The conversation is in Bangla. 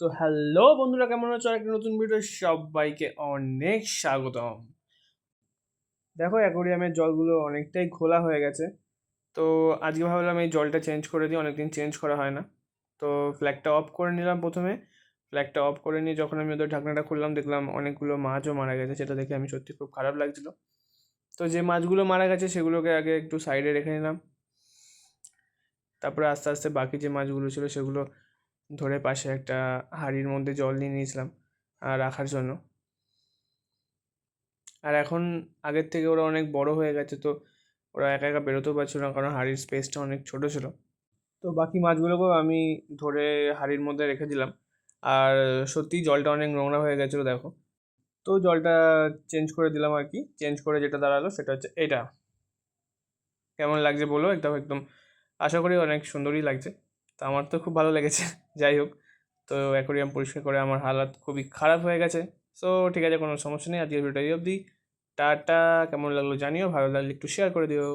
তো হ্যালো বন্ধুরা, কেমন আছো? একটা নতুন ভিডিও সবাইকে অনেক স্বাগতম। দেখো অ্যাকোরিয়ামের জলগুলো অনেকটাই খোলা হয়ে গেছে। তো আজকে ভাবলাম এই জলটা চেঞ্জ করে দিই, অনেকদিন চেঞ্জ করা হয় না। তো ফ্ল্যাগটা অফ করে নিলাম প্রথমে। ফ্ল্যাগটা অফ করে নিয়ে যখন আমি ওদের ঢাকনাটা খুললাম, দেখলাম অনেকগুলো মাছও মারা গেছে, সেটা দেখে আমি সত্যি খুব খারাপ লাগছিল। তো যে মাছগুলো মারা গেছে, সেগুলোকে আগে একটু সাইডে রেখে নিলাম। তারপরে আস্তে আস্তে বাকি যে মাছগুলো ছিল, সেগুলো ধরে পাশে একটা হাঁড়ির মধ্যে জল নিয়ে নিয়েছিলাম রাখার জন্য। আর এখন আগের থেকে ওরা অনেক বড় হয়ে গেছে, তো ওরা একা একা বেরোতেও পারছিল না, কারণ হাঁড়ির স্পেসটা অনেক ছোট ছিল। তো বাকি মাছগুলোকেও আমি ধরে হাঁড়ির মধ্যে রেখে দিলাম। আর সত্যিই জলটা অনেক নোংরা হয়ে গেছিল, দেখো। তো জলটা চেঞ্জ করে দিলাম আর কি। চেঞ্জ করে যেটা দাঁড়াল সেটা হচ্ছে এটা। কেমন লাগছে বলো? একদম একদম আশা করি অনেক সুন্দরই লাগছে। তো আমার তো খুব ভালো লেগেছে, যাই হোক। তো অ্যাকোরিয়াম পরিষ্কার করে আমার হালাত খুবই খারাপ হয়ে গেছে। সো ঠিক আছে, কোনো সমস্যা নেই। আজকের ভিডিওটা এই অবধি। টাটা, কেমন লাগল জানিও, ভালো লাগলে একটু শেয়ার করে দিও।